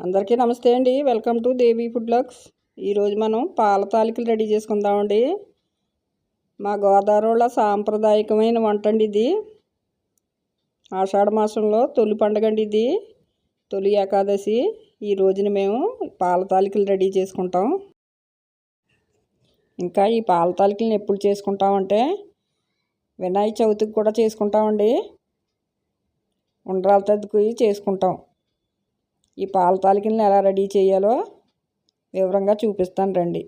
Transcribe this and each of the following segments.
అందరికీ నమస్తే అండి. Welcome to Devi food blogs ఈరోజు మనం పాల తాలికలు రెడీ చేసుకుందామండి. మా గోదావరిలో సాంప్రదాయకమైన వంట అండి ఇది. ఆషాఢ మాసంలో తొలి పండుగ అండి ఇది. తొలి ఏకాదశి. ఈ రోజున మేము పాల తాలికలు రెడీ చేసుకుంటాం. ఇంకా ఈ పాల తాలికలను ఎప్పుడు చేసుకుంటామంటే వినాయక చవితికి కూడా చేసుకుంటామండి. ఉండ్రాల తద్దుకు చేసుకుంటాం. ఈ పాల తాలికలను ఎలా రెడీ చేయాలో వివరంగా చూపిస్తాను రండి.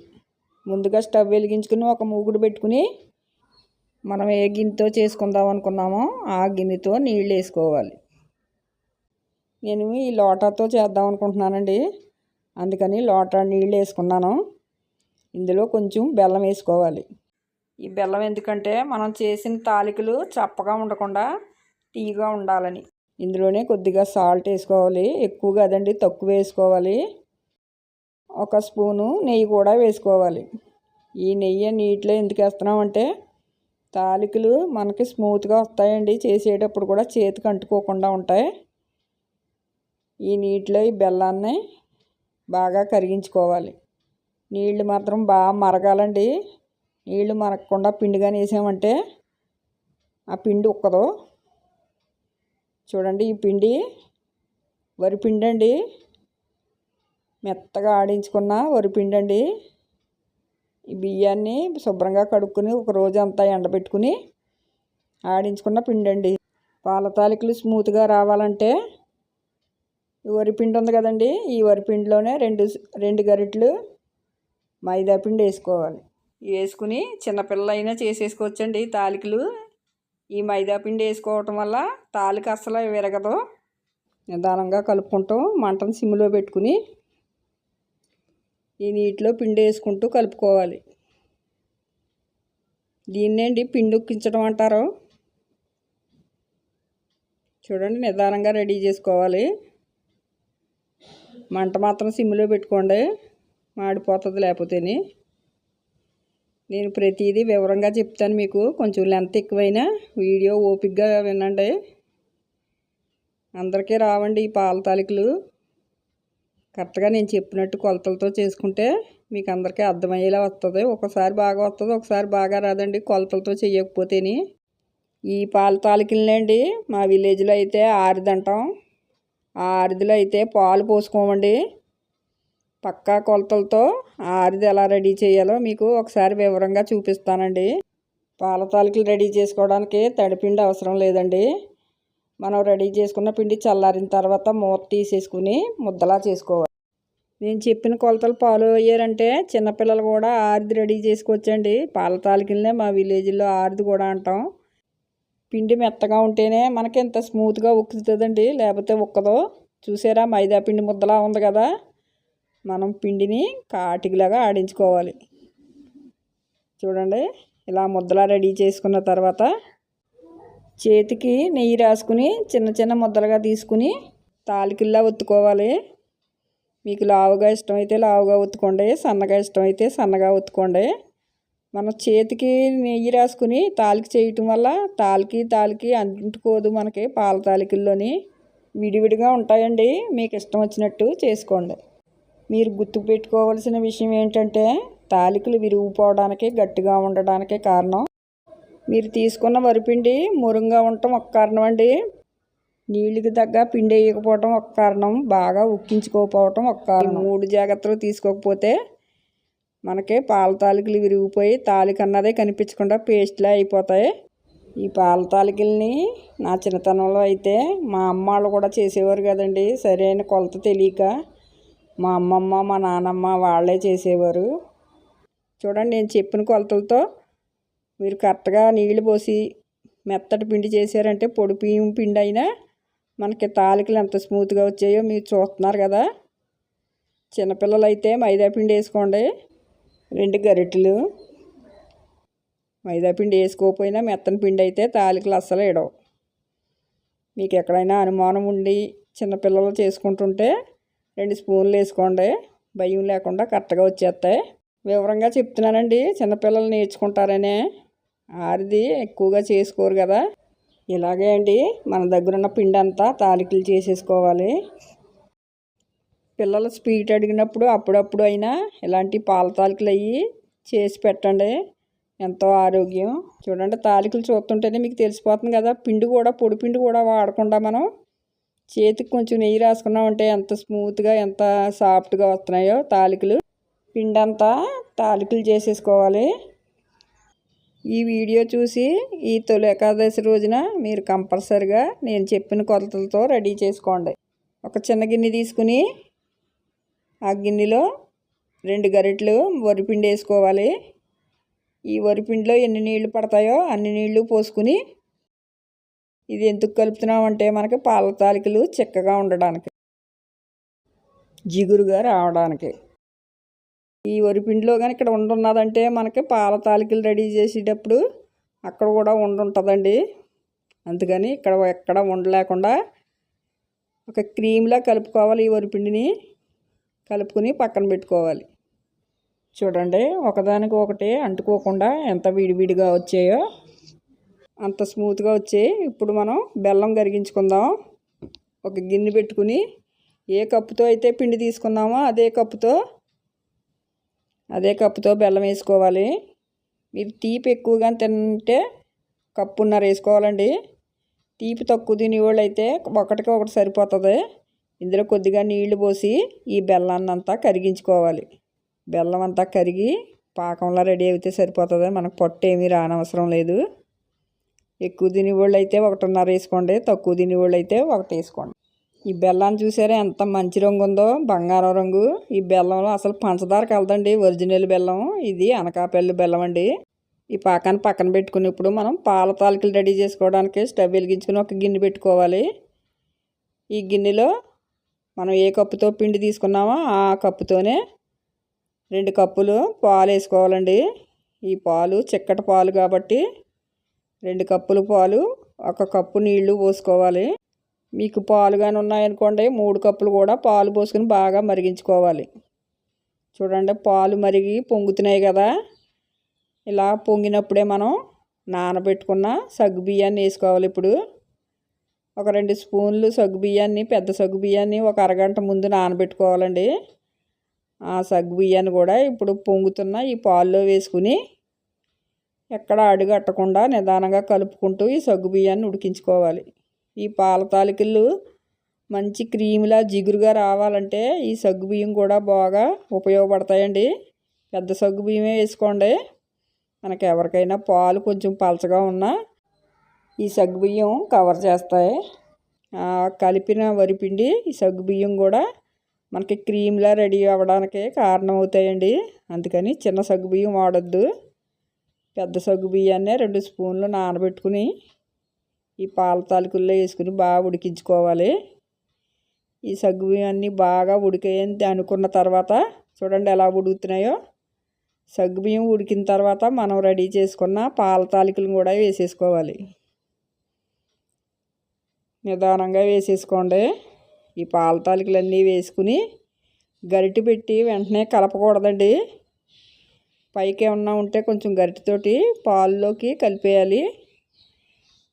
ముందుగా స్టవ్ వెలిగించుకుని ఒక మూగుడు పెట్టుకుని మనం ఏ గిన్నెతో చేసుకుందాం అనుకున్నామో ఆ గిన్నెతో నీళ్ళు వేసుకోవాలి. నేను ఈ లోటాతో చేద్దాం అనుకుంటున్నానండి. అందుకని లోటా నీళ్ళు వేసుకున్నాను. ఇందులో కొంచెం బెల్లం వేసుకోవాలి. ఈ బెల్లం ఎందుకంటే మనం చేసిన తాలికలు చప్పగా ఉండకుండా తీగా ఉండాలని. ఇందులోనే కొద్దిగా సాల్ట్ వేసుకోవాలి. ఎక్కువ కదండి తక్కువ వేసుకోవాలి. ఒక స్పూను నెయ్యి కూడా వేసుకోవాలి. ఈ నెయ్యి నీటిలో ఎందుకు వేస్తున్నామంటే తాలికలు మనకి స్మూత్గా వస్తాయండి. చేసేటప్పుడు కూడా చేతికి అంటుకోకుండా ఉంటాయి. ఈ నీటిలో ఈ బెల్లాన్ని బాగా కరిగించుకోవాలి. నీళ్ళు మాత్రం బాగా మరగాలండి. నీళ్ళు మరగకుండా పిండిగానే వేసామంటే ఆ పిండి ఉక్కదు. చూడండి ఈ పిండి. వరి పిండి అండి మెత్తగా ఆడించుకున్న వరి పిండి అండి ఈ బియ్యాన్ని శుభ్రంగా కడుక్కుని ఒక రోజు అంతా ఎండబెట్టుకుని ఆడించుకున్న పిండి అండి పాల తాలికలు స్మూత్గా రావాలంటే ఈ వరిపిండి ఉంది కదండి. ఈ వరిపిండిలోనే రెండు రెండు గరిటెలు మైదా పిండి వేసుకోవాలి. వేసుకుని చిన్నపిల్ల అయినా చేసేసుకోవచ్చండి తాలికలు. ఈ మైదా పిండి వేసుకోవటం వల్ల తాలికి అస్సలు విరగదు. నిదానంగా కలుపుకుంటూ మంటను సిమ్లో పెట్టుకుని ఈ నీటిలో పిండి వేసుకుంటూ కలుపుకోవాలి. దీన్నేండి పిండి ఉక్కించడం అంటారు. చూడండి నిదానంగా రెడీ చేసుకోవాలి. మంట మాత్రం సిమ్లో పెట్టుకోండి. మాడిపోతుంది లేకపోతేని. నేను ప్రతిదీ వివరంగా చెప్తాను మీకు. కొంచెం లెంత్ ఎక్కువైనా వీడియో ఓపిక్గా వినండి. అందరికీ రావండి ఈ పాల తాలికలు. కరెక్ట్గా నేను చెప్పినట్టు కొలతలతో చేసుకుంటే మీకు అందరికీ అర్థమయ్యేలా వస్తుంది. ఒకసారి బాగా వస్తుంది ఒకసారి బాగా రాదండి. కొలతలతో చేయకపోతేని. ఈ పాల తాలికలనండి మా విలేజ్లో అయితే ఆరిదంటాం. ఆ ఆరిదిలో అయితే పాలు పోసుకోమండి. పక్కా కొలతలతో ఆరిది ఎలా రెడీ చేయాలో మీకు ఒకసారి వివరంగా చూపిస్తానండి. పాల తాలికలు రెడీ చేసుకోవడానికి తడిపిండి అవసరం లేదండి. మనం రెడీ చేసుకున్న పిండి చల్లారిన తర్వాత మూత తీసేసుకుని ముద్దలా చేసుకోవాలి. నేను చెప్పిన కొలతలు ఫాలో అయ్యారంటే చిన్నపిల్లలు కూడా ఆరిది రెడీ చేసుకోవచ్చండి. పాల తాలికలనే మా విలేజ్లో ఆరిది కూడా అంటాం. పిండి మెత్తగా ఉంటేనే మనకి ఇంత స్మూత్గా ఉక్కుతుందండి. లేకపోతే ఉక్కదో. చూసారా మైదా పిండి ముద్దలా ఉంది కదా. మనం పిండిని కాటికిలాగా ఆడించుకోవాలి. చూడండి ఇలా ముద్దలా రెడీ చేసుకున్న తర్వాత చేతికి నెయ్యి రాసుకుని చిన్న చిన్న ముద్దలుగా తీసుకుని తాలికిల్లా ఒత్తుకోవాలి. మీకు లావుగా ఇష్టమైతే లావుగా ఒత్తుకోండి సన్నగా ఇష్టమైతే సన్నగా ఒత్తుకోండి. మన చేతికి నెయ్యి రాసుకుని తాలికి చేయటం వల్ల తాలికి తాలికి అంటుకోదు మనకి పాల తాలికల్లోని విడివిడిగా ఉంటాయండి. మీకు ఇష్టం వచ్చినట్టు చేసుకోండి. మీరు గుర్తుపెట్టుకోవాల్సిన విషయం ఏంటంటే తాలికలు విరిగిపోవడానికి గట్టిగా ఉండడానికి కారణం. మీరు తీసుకున్న వరిపిండి మురుంగా ఉండటం ఒక కారణం అండి నీళ్ళకి తగ్గ పిండి వేయకపోవటం ఒక కారణం. బాగా ఉక్కించుకోకపోవటం ఒక కారణం. మూడు జాగ్రత్తలు తీసుకోకపోతే మనకి పాల తాలికలు విరిగిపోయి తాలిక అన్నదే కనిపించకుండా పేస్ట్లా అయిపోతాయి. ఈ పాల తాలికల్ని నా చిన్నతనంలో అయితే మా అమ్మ వాళ్ళు కూడా చేసేవారు కదండి. సరైన కొలత తెలియక మా అమ్మమ్మ మా నానమ్మ వాళ్ళే చేసేవారు. చూడండి నేను చెప్పిన కొలతలతో మీరు కరెక్ట్గా నీళ్ళు పోసి మెత్తటి పిండి చేశారంటే పొడి బియ్యం పిండి అయినా మనకి తాలికలు ఎంత స్మూత్గా వచ్చాయో మీరు చూస్తున్నారు కదా. చిన్నపిల్లలు అయితే మైదా పిండి వేసుకోండి. రెండు గరిటెలు మైదా పిండి వేసుకోకపోయినా మెత్తని పిండి అయితే తాలికలు అస్సలు ఇడవు మీకు ఎక్కడైనా అనుమానం ఉండి చిన్నపిల్లలు చేసుకుంటుంటే రెండు స్పూన్లు వేసుకోండి. భయం లేకుండా కరెక్ట్గా వచ్చేస్తాయి. వివరంగా చెప్తున్నానండి. చిన్నపిల్లలు నేర్చుకుంటారనే. ఆరిది ఎక్కువగా చేసుకోరు కదా. ఇలాగే అండి. మన దగ్గర ఉన్న పిండి అంతా తాలికలు చేసేసుకోవాలి. పిల్లలు స్వీట్ అడిగినప్పుడు అప్పుడప్పుడు అయినా ఇలాంటి పాల తాలికలు అయ్యి చేసి పెట్టండి. ఎంతో ఆరోగ్యం. చూడండి తాలికలు చూస్తుంటేనే మీకు తెలిసిపోతుంది కదా. పిండి కూడా పొడి పిండి కూడా వాడకుండా మనం చేతికి కొంచెం నెయ్యి రాసుకున్నామంటే ఎంత స్మూత్గా ఎంత సాఫ్ట్గా వస్తున్నాయో తాలికలు. పిండి అంతా తాలికలు చేసేసుకోవాలి. ఈ వీడియో చూసి ఈ తొలి ఏకాదశి రోజున మీరు కంపల్సరిగా నేను చెప్పిన కొలతలతో రెడీ చేసుకోండి. ఒక చిన్న గిన్నె తీసుకుని ఆ గిన్నెలో రెండు గరిటెలు వరిపిండి వేసుకోవాలి ఈ వరిపిండిలో ఎన్ని నీళ్ళు పడతాయో అన్ని నీళ్ళు పోసుకుని ఇది ఎందుకు కలుపుతున్నామంటే మనకి పాల తాలికలు చిక్కగా ఉండడానికి. జిగురుగా రావడానికి. ఈ వరిపిండిలో కానీ ఇక్కడ ఉండున్నదంటే మనకి పాల తాలికలు రెడీ చేసేటప్పుడు అక్కడ కూడా ఉండుంటుందండి. అందుకని ఇక్కడ ఎక్కడ ఉండలేకుండా ఒక క్రీమ్లా కలుపుకోవాలి ఈ వరిపిండిని కలుపుకొని పక్కన పెట్టుకోవాలి. చూడండి ఒకదానికి ఒకటి అంటుకోకుండా ఎంత విడివిడిగా వచ్చాయో. అంత స్మూత్గా వచ్చాయి ఇప్పుడు మనం బెల్లం కరిగించుకుందాం. ఒక గిన్నె పెట్టుకుని ఏ కప్పుతో అయితే పిండి తీసుకున్నామో అదే కప్పుతో అదే కప్పుతో బెల్లం వేసుకోవాలి. మీరు తీపి ఎక్కువగా తింటే కప్పున్నర వేసుకోవాలండి. తీపి తక్కువ తినేవాళ్ళు అయితే ఒకటికి ఒకటి సరిపోతుంది. ఇందులో కొద్దిగా నీళ్ళు పోసి ఈ బెల్లాన్ని అంతా కరిగించుకోవాలి. బెల్లం అంతా కరిగి పాకంలో రెడీ అయితే సరిపోతుంది. మనకు పొట్టు ఏమీ రానవసరం లేదు. ఎక్కువ తినేవాళ్ళు అయితే ఒకటిన్నర వేసుకోండి తక్కువ తినేవాళ్ళు అయితే ఒకటి వేసుకోండి. ఈ బెల్లాన్ని చూసారా ఎంత మంచి రంగు ఉందో బంగారం రంగు. ఈ బెల్లంలో అసలు పంచదార కలదండి ఒరిజినల్ బెల్లం. ఇది అనకాపల్లి బెల్లం అండి. ఈ పాకాన్ని పక్కన పెట్టుకుని ఇప్పుడు మనం పాల తాలికలు రెడీ చేసుకోవడానికి స్టవ్ వెలిగించుకుని ఒక గిన్నె పెట్టుకోవాలి. ఈ గిన్నెలో మనం ఏ కప్పుతో పిండి తీసుకున్నామో ఆ కప్పుతోనే రెండు కప్పులు పాలు వేసుకోవాలండి. ఈ పాలు చిక్కటి పాలు కాబట్టి రెండు కప్పులు పాలు ఒక కప్పు నీళ్ళు పోసుకోవాలి. మీకు పాలు కానీ ఉన్నాయనుకోండి మూడు కప్పులు కూడా పాలు పోసుకుని బాగా మరిగించుకోవాలి. చూడండి పాలు మరిగి పొంగుతున్నాయి కదా. ఇలా పొంగినప్పుడే మనం నానబెట్టుకున్న సగ్గు బియ్యాన్ని వేసుకోవాలి ఇప్పుడు. ఒక రెండు స్పూన్లు సగ్గు బియ్యాన్ని పెద్ద సగ్గు బియ్యాన్ని ఒక అరగంట ముందు నానబెట్టుకోవాలండి. ఆ సగ్గు బియ్యాన్ని కూడా ఇప్పుడు పొంగుతున్న ఈ పాల్లో వేసుకుని ఎక్కడ అడుగట్టకుండా నిదానంగా కలుపుకుంటూ ఈ సగ్గు బియ్యాన్ని ఉడికించుకోవాలి. ఈ పాల తాలికలు మంచి క్రీమ్లా జిగురుగా రావాలంటే ఈ సగ్గు బియ్యం కూడా బాగా ఉపయోగపడతాయండి. పెద్ద సగ్గు బియ్యమే వేసుకోండి. మనకి ఎవరికైనా పాలు కొంచెం పలచగా ఉన్నా ఈ సగ్గు బియ్యం కవర్ చేస్తాయి. కలిపిన వరిపిండి ఈ సగ్గు బియ్యం కూడా మనకి క్రీమ్లా రెడీ అవ్వడానికి కారణం అవుతాయండి అందుకని చిన్న సగ్గు బియ్యం వాడద్దు. పెద్ద సగ్గు బియ్యాన్ని రెండు స్పూన్లు నానబెట్టుకుని ఈ పాల తాలికల్లో వేసుకుని బాగా ఉడికించుకోవాలి. ఈ సగ్గు బియ్యాన్ని బాగా ఉడికేయని అనుకున్న తర్వాత చూడండి ఎలా ఉడుకుతున్నాయో. సగ్గు బియ్యం ఉడికిన తర్వాత మనం రెడీ చేసుకున్న పాల తాలికలు కూడా వేసేసుకోవాలి. నిదానంగా వేసేసుకోండి. ఈ పాల తాలికలన్నీ వేసుకుని గరిటె పెట్టి వెంటనే కలపకూడదండి. పైకి ఏమన్నా ఉంటే కొంచెం గరిటితోటి పాల్లోకి కలిపేయాలి.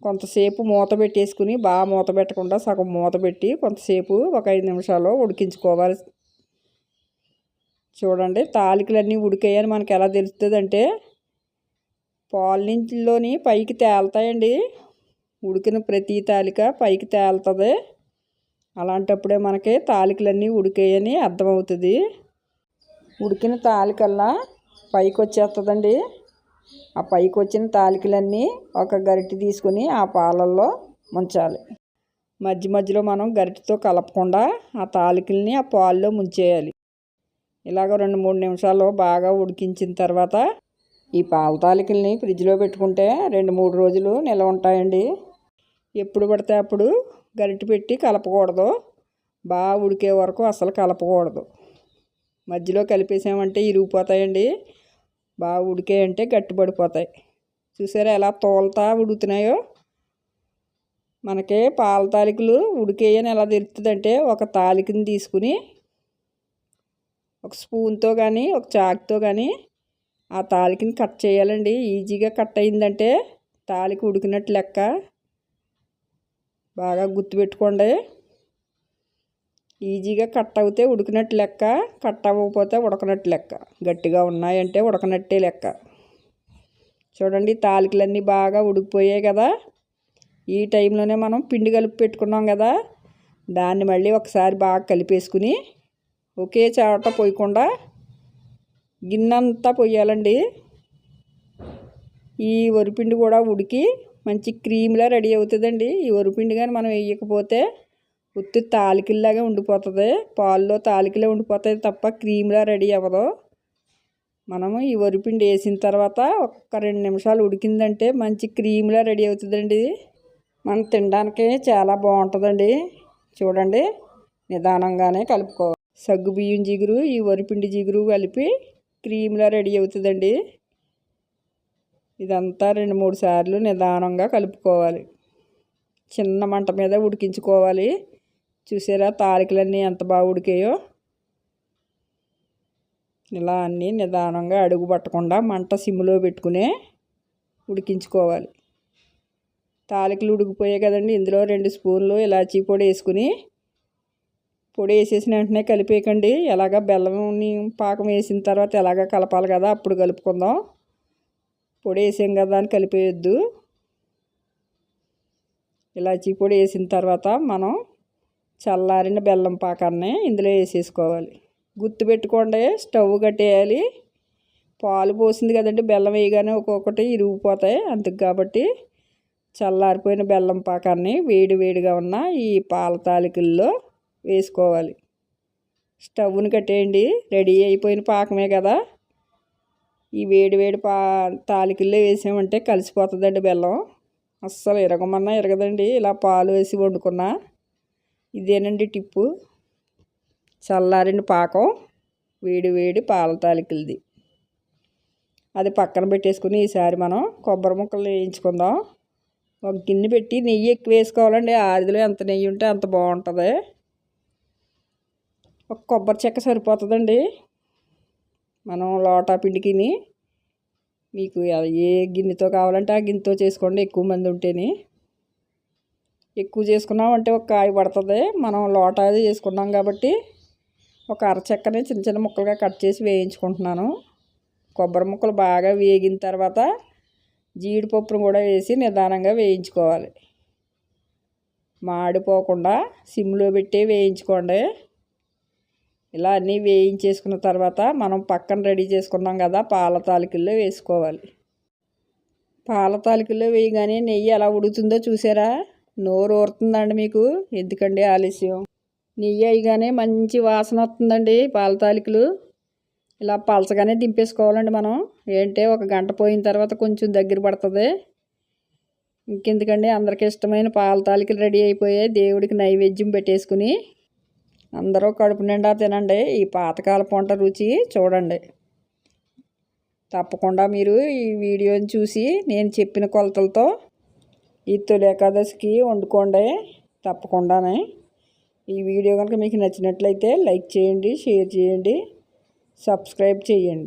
కొంతసేపు మూత పెట్టేసుకుని బాగా మూత పెట్టకుండా సగం మూత పెట్టి కొంతసేపు ఒక ఐదు నిమిషాలు ఉడికించుకోవాలి. చూడండి తాలికలన్నీ ఉడికాయని మనకు ఎలా తెలుస్తుంది అంటే పాల పైకి తేలుతాయండి. ఉడికిన ప్రతి తాలిక పైకి తేలుతుంది. అలాంటప్పుడే మనకి తాలికలన్నీ ఉడికాయని అర్థమవుతుంది. ఉడికిన తాలికల్లా పైకి వచ్చేస్తుందండి ఆ పైకి వచ్చిన తాలికలన్నీ ఒక గరిటె తీసుకుని ఆ పాలల్లో ముంచాలి. మధ్య మధ్యలో మనం గరిటెతో కలపకుండా ఆ తాలికల్ని ఆ పాల్లో ముంచేయాలి. ఇలాగ రెండు మూడు నిమిషాలు బాగా ఉడికించిన తర్వాత ఈ పాల తాలికల్ని ఫ్రిడ్జ్లో పెట్టుకుంటే రెండు మూడు రోజులు నిల్వ ఉంటాయండి. ఎప్పుడు పడితే అప్పుడు గరిటె పెట్టి కలపకూడదు. బాగా ఉడికే వరకు అసలు కలపకూడదు. మధ్యలో కలిపేసామంటే ఇరిగిపోతాయండి. బాగా ఉడికాయంటే గట్టిపడిపోతాయి. చూసారా ఎలా తోలుతా ఉడుకుతున్నాయో మనకి పాల తాలికలు ఉడికేయని ఎలా తెలుస్తుందంటే ఒక తాలికని తీసుకుని ఒక స్పూన్తో కానీ ఒక చాకుతో కానీ ఆ తాలికని కట్ చేయాలండి. ఈజీగా కట్ అయిందంటే తాలిక ఉడికినట్టు లెక్క. బాగా గుర్తుపెట్టుకోండి. ఈజీగా కట్ అవుతే ఉడికినట్టు లెక్క కట్ అవ్వకపోతే ఉడకనట్టు లెక్క. గట్టిగా ఉన్నాయంటే ఉడకనట్టే లెక్క. చూడండి తాలికలన్నీ బాగా ఉడికిపోయాయి కదా. ఈ టైంలోనే మనం పిండి కలిపి పెట్టుకున్నాం కదా. దాన్ని మళ్ళీ ఒకసారి బాగా కలిపేసుకుని ఒకే చాట పోయకుండా గిన్నంతా పోయాలండి. ఈ వరిపిండి కూడా ఉడికి మంచి క్రీమ్లా రెడీ అవుతుందండి. ఈ వరిపిండి కానీ మనం వేయకపోతే ఉత్తి తాలికల్లాగా ఉండిపోతుంది. పాల్లో తాలికలే ఉండిపోతాయి తప్ప క్రీమ్లా రెడీ అవ్వదు. మనము ఈ వరిపిండి వేసిన తర్వాత ఒక్క రెండు నిమిషాలు ఉడికిందంటే మంచి క్రీమ్లా రెడీ అవుతుందండి మనం తినడానికి చాలా బాగుంటుందండి. చూడండి నిదానంగానే కలుపుకోవాలి సగ్గు బియ్యం జిగురు ఈ వరిపిండి జిగురు కలిపి క్రీమ్లా రెడీ అవుతుందండి. ఇదంతా రెండు మూడు సార్లు నిదానంగా కలుపుకోవాలి. చిన్న మంట మీద ఉడికించుకోవాలి. చూసారా తాలికలన్నీ ఎంత బాగా ఉడికాయో? ఇలా అన్నీ నిదానంగా అడుగు పట్టకుండా మంట సిమ్లో పెట్టుకునే ఉడికించుకోవాలి. తాలికలు ఉడికిపోయాయి కదండి. ఇందులో రెండు స్పూన్లు ఇలాచీ పొడి వేసుకుని పొడి వేసేసిన వెంటనే కలిపేయకండి. ఎలాగ బెల్లంని పాకం వేసిన తర్వాత ఎలాగ కలపాలి కదా అప్పుడు కలుపుకుందాం. పొడి వేసాం కదా అని కలిపేయొద్దు. ఇలాచీ పొడి వేసిన తర్వాత మనం చల్లారిన బెల్లం పాకాన్ని ఇందులో వేసేసుకోవాలి. గుర్తుపెట్టుకోండి స్టవ్ కట్టేయాలి. పాలు పోసింది కదండి బెల్లం వేయగానే ఒక్కొక్కటి ఇరిగిపోతాయి. అందుకు కాబట్టి చల్లారిపోయిన బెల్లం పాకాన్ని వేడి వేడిగా ఉన్న ఈ పాల తాలికల్లో వేసుకోవాలి. స్టవ్ని కట్టేయండి రెడీ అయిపోయిన పాకమే కదా. ఈ వేడి వేడి పా తాలికల్లో వేసామంటే కలిసిపోతుందండి బెల్లం. అస్సలు ఇరగమన్నా ఇరగదండి. ఇలా పాలు వేసి వండుకున్నా ఇదేనండి టిప్పు. చల్లారిన పాకం వేడి వేడి పాల తాలికలది. అది పక్కన పెట్టేసుకుని ఈసారి మనం కొబ్బరి ముక్కలు వేయించుకుందాం. ఒక గిన్నె పెట్టి నెయ్యి ఎక్కువ వేసుకోవాలండి. ఆదిలో ఎంత నెయ్యి ఉంటే అంత బాగుంటుంది. ఒక కొబ్బరి చెక్క సరిపోతుందండి. మనం లోటా పిండికిని మీకు ఏ గిన్నెతో కావాలంటే ఆ గిన్నెతో చేసుకోండి. ఎక్కువ మంది ఉంటేనే. ఎక్కువ చేసుకున్నామంటే ఒక కాయ పడుతుంది. మనం లోటా చేసుకున్నాం కాబట్టి ఒక అరచెక్కని చిన్న చిన్న ముక్కలుగా కట్ చేసి వేయించుకుంటున్నాను. కొబ్బరి ముక్కలు బాగా వేగిన తర్వాత జీడిపప్పును కూడా వేసి నిదానంగా వేయించుకోవాలి. మాడిపోకుండా సిమ్లో పెట్టి వేయించుకోండి. ఇలా అన్నీ వేయించేసుకున్న తర్వాత మనం పక్కన రెడీ చేసుకున్నాం కదా పాల తాలికల్లో వేసుకోవాలి. పాల తాలికల్లో వేయగానే నెయ్యి ఎలా ఉడుకుతుందో చూసారా? నోరు ఊరుతుందండి మీకు? ఎందుకండి ఆలస్యం? నెయ్యి అయ్యగానే మంచి వాసన వస్తుందండి పాల తాలికలు. ఇలా పలచగానే దింపేసుకోవాలండి మనం. ఏంటంటే ఒక గంట పోయిన తర్వాత కొంచెం దగ్గర పడుతుంది. ఇంకెందుకండి? అందరికి ఇష్టమైన పాల తాలికలు రెడీ అయిపోయాయి. దేవుడికి నైవేద్యం పెట్టేసుకుని అందరూ కడుపు నిండా తినండి. ఈ పాతకాల పొంట రుచి చూడండి. తప్పకుండా మీరు ఈ వీడియోని చూసి నేను చెప్పిన కొలతలతో ఈ తొలి ఏకాదశికి వండుకోండి తప్పకుండానే. ఈ వీడియో కనుక మీకు నచ్చినట్లయితే లైక్ చేయండి షేర్ చేయండి సబ్స్క్రైబ్ చేయండి.